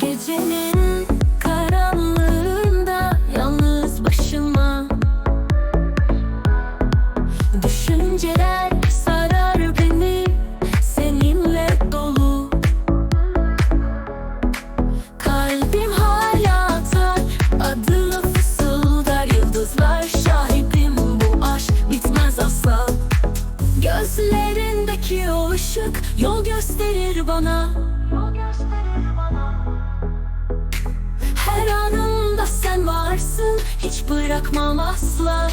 Gecenin karanlığında yalnız başıma. Düşünceler sarar beni seninle dolu. Kalbim hala atar adını fısıldar. Yıldızlar şahidim bu aşk bitmez asla. Gözlerindeki o ışık yol gösterir bana. Hiç bırakmam asla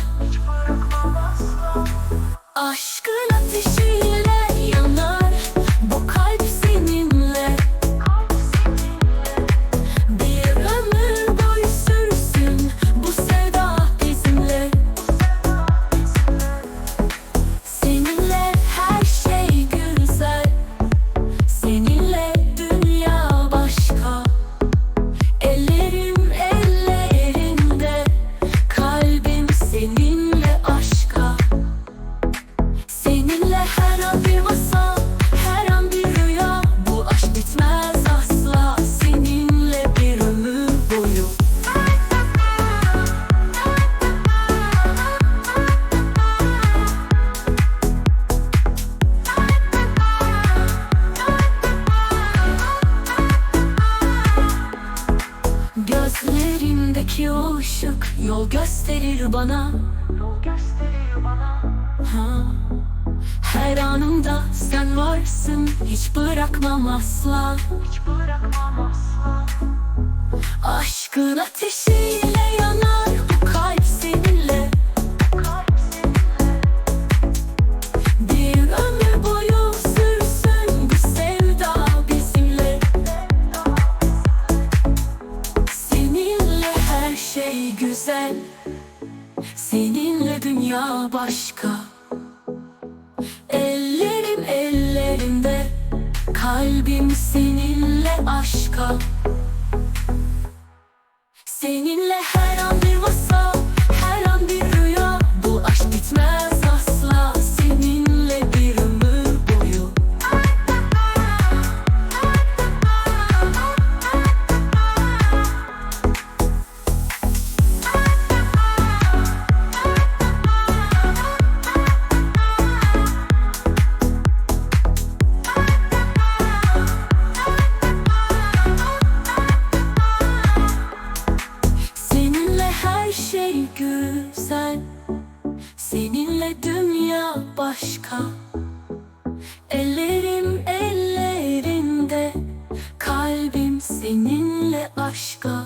Gözlerimdeki o ışık Yol gösterir bana. Ha. Her anımda sen varsın Hiç bırakmam asla. Aşkın ateşiyle şey güzel Seninle dünya başka. Ellerim ellerinde Kalbim seninle aşka. Seninle her an bir masal güzel. Seninle dünya başka. Ellerim ellerinde Kalbim seninle aşka